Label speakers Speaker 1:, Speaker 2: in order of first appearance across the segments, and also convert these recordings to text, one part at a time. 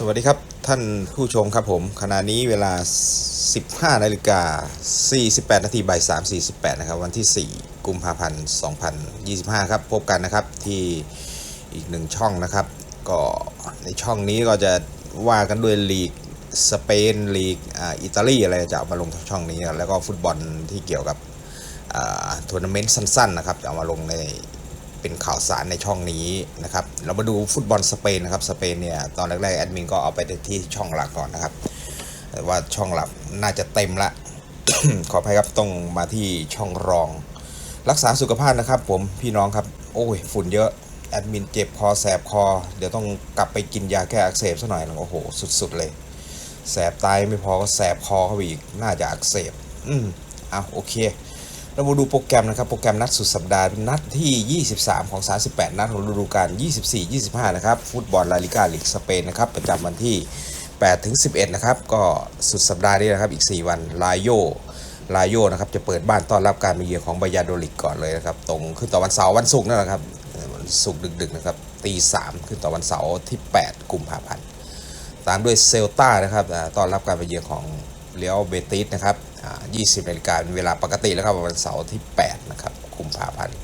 Speaker 1: สวัสดีครับท่านผู้ชมครับผมขณะนี้เวลา 15นาฬิกา48 นาทีบ่าย3 48 นะครับ วันที่ 4 กุมภาพันธ์ 2025 ครับ พบกันนะครับที่อีกหนึ่งช่องนะครับ ก็ในช่องนี้ก็จะว่ากันด้วยลีกสเปนลีกอ,อิตาลีอะไรจะเอามาลงช่องนี้แล้วก็ฟุตบอลที่เกี่ยวกับทัวร์นาเมนต์สั้นๆนะครับจะเอามาลงในเป็นข่าวสารในช่องนี้นะครับ เรามาดูฟุตบอลสเปนนะครับสเปนเนี่ยตอนแรกๆแอดมินก็เอาไปที่ช่องหลักก่อนนะครับแต่ว่าช่องหลักน่าจะเต็มละขออภัยครับต้องมาที่ช่องรอง รักษาสุขภาพนะครับ ผมพี่น้องครับ โอ้ยฝุ่นเยอะแอดมินเจ็บคอแสบคอ เดี๋ยวต้องกลับไปกินยาแก้อักเสบซะหน่อยนะโอ้โห สุดๆเลยแสบตายไม่พอก็แสบคอเข้าไปอีกน่าจะอักเสบ อืมเอาโอเค เรามาดูโปรแกรมนะครับโปรแกรมนัดสุดสัปดาห์นัดที่ 23 ของ 38 นัดของฤดูกาล 24-25 นะครับฟุตบอลลาลิกาลีกสเปนนะครับประจำวันที่8ถึง11 นะครับ ก็สุดสัปดาห์นี้นะครับอีก 4 วันลาโยลาโยนะครับจะเปิดบ้านต้อนรับการมาเยือนของบายาโดลิกก่อนเลยนะครับตรงขึ้นต่อวันเสาร์วันศุกร์นั่นแหละครับวันศุกร์ดึกๆนะครับตีสามขึ้นต่อวันเสาร์ที่ 8 กุมภาพันธ์ตามด้วยเซลตานะครับต้อนรับการมาเยือนของ เลี้ยวเบติสนะครับ20นาฬิกาเป็นเวลาปกติแล้วครับวันเสาร์ที่ 8 นะครับกุมภาพันธ์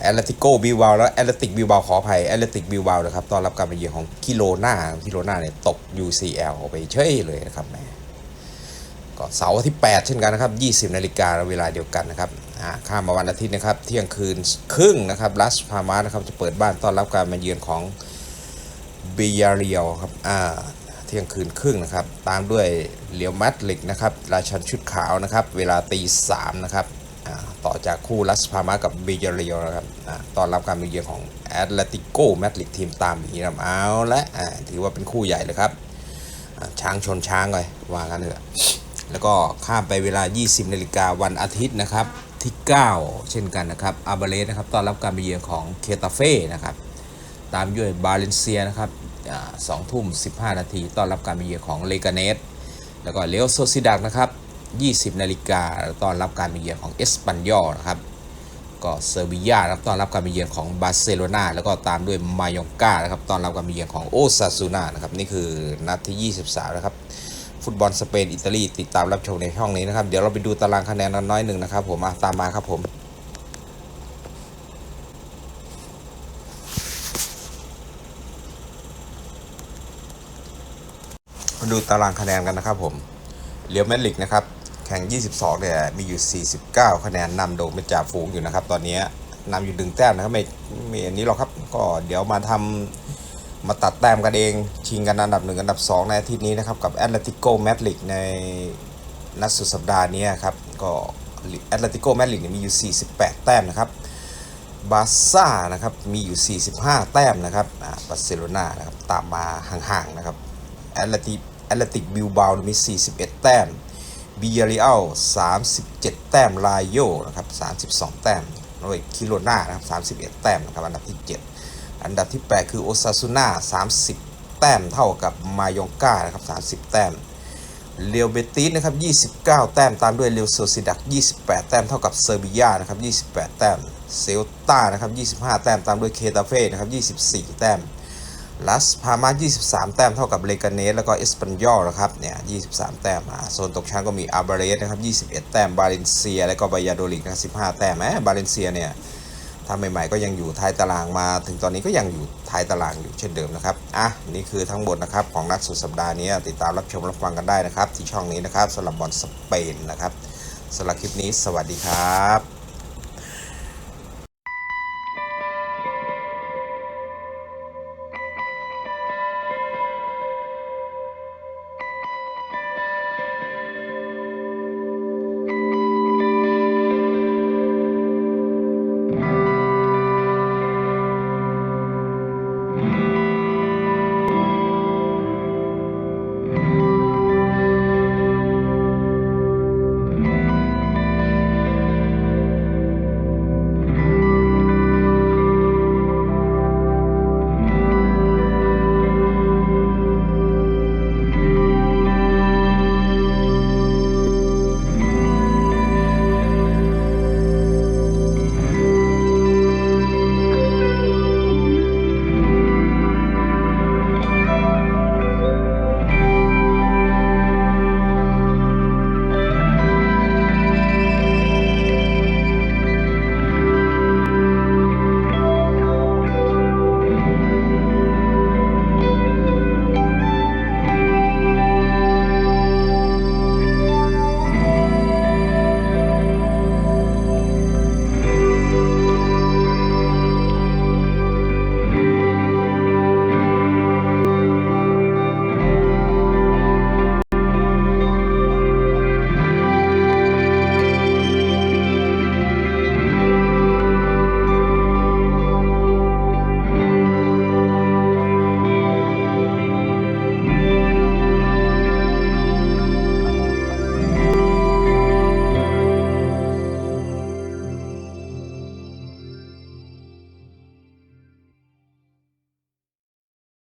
Speaker 1: แอตเลติโกบิลบาแล้วแอตเลติกบิลบาขออภัยแอตเลติกบิลบานะครับต้อนรับการมาเยือนของกิโลนากิโลนาเนี่ยตก UCL ไปเฉยเลยนะครับแหมก็เสาร์ที่ 8 เช่นกันนะครับ 20 นาฬิกาเวลาเดียวกันนะครับข้ามมาวันอาทิตย์นะครับ เที่ยงคืนครึ่งนะครับลัสพามานะครับจะเปิดบ้านต้อนรับการมาเยือนของบิยาเรียลครับอ่า ที่ยงคืนครึ่งนะครับ ตามด้วยเหลียวมัดลิกนะครับ ราชันชุดขาวนะครับ เวลาตีสามนะครับต่อจากคู่ลัสพามากับบิยาเรียนะครับตอนรับการมาเยือนของแอตเลติโกแมดลิกทีมตามอย่างนี้นะเอาละถือว่าเป็นคู่ใหญ่เลยครับ ช้างชนช้างเลยว่ากันเถอะแล้วก็ข้ามไปเวลา 20นาฬิกาวันอาทิตย์นะครับที่ 9 เช่นกันนะครับอาบาเลสนะครับต้อนรับการมาเยือนของเคตาเฟ่นะครับตามด้วยบาเลนเซียนะครับ สองทุ่ม15นาทีต้อนรับการมาเยือนของเลกาเนสแล้วก็เลโอโซซิดักนะครับ20นาฬิกาต้อนรับการมาเยือนของเอสปันยอนะครับก็เซอร์บิยาครับต้อนรับการมาเยือนของบาร์เซโลนาแล้วก็ตามด้วยมายองกานะครับต้อนรับการมาเยือนของโอซาซูนานะครับนี่คือนัดที่ 23 นะครับ ฟุตบอลสเปนอิตาลีติดตามรับชมในช่องนี้นะครับ เดี๋ยวเราไปดูตารางคะแนนกันน้อยหนึ่งนะครับผมอะตามมาครับผม มาดูตารางคะแนนกันนะครับผมเรียวแมดริกนะครับ แข่ง 22 เนี่ย มีอยู่ 49 คะแนนนำโดยเป็นจ่าฝูงอยู่นะครับ ตอนนี้นำอยู่ดึงแต้มนะครับไม่ไม่อันนี้หรอกครับ ก็เดี๋ยวมาทำมาตัดแต้มกันเอง ชิงกันอันดับ 1 อันดับ 2 ในอาทิตย์นี้นะครับ กับแอตเลติโกแมดริกในนัดสุดสัปดาห์นี้ครับ ก็แอตเลติโกแมดริกมีอยู่ 48 แต้มนะครับบาซ่านะครับมีอยู่ 45 แต้มนะครับอ่าบาร์เซโลนานะครับตามมาห่างๆนะครับแอตเลติ แอตเลติกบิลบามี 41 แต้มบิยาริอัล37 แต้มลาโยนะครับ 32 แต้มโดยคิโรนานะครับ31 แต้มนะครับ อันดับที่ 7 อันดับที่ 8 คือโอซาซูน่า30 แต้มเท่ากับมายองกานะครับ30 แต้มเรียวเบติสนะครับ29 แต้มตามด้วยเรียวโซซิดัก 28 แต้มเท่ากับเซอร์เบิยนะครับ28 แต้มเซลตานะครับ25 แต้มตามด้วยเคตาเฟ่นะครับ24 แต้ม ลัสพามา23 แต้มเท่ากับเลกาเนสแล้วก็เอสปันยอลนะครับเนี่ย23 แต้มอ่าโซนตกชั้นก็มีอาบาเบรสนะครับ21 แต้มบาเลนเซีย แล้วก็บายาโดลิกนะ15 แต้มแหมบาเลนเซียเนี่ยถ้าใหม่ๆก็ยังอยู่ท้ายตารางมา ถึงตอนนี้ก็ยังอยู่ท้ายตารางอยู่เช่นเดิมนะครับอะนี่คือทั้งหมดนะครับของนัดสุดสัปดาห์นี้ติดตามรับชมรับฟังกันได้นะครับ ที่ช่องนี้นะครับสำหรับบอลสเปนนะครับสำหรับคลิปนี้สวัสดีครับ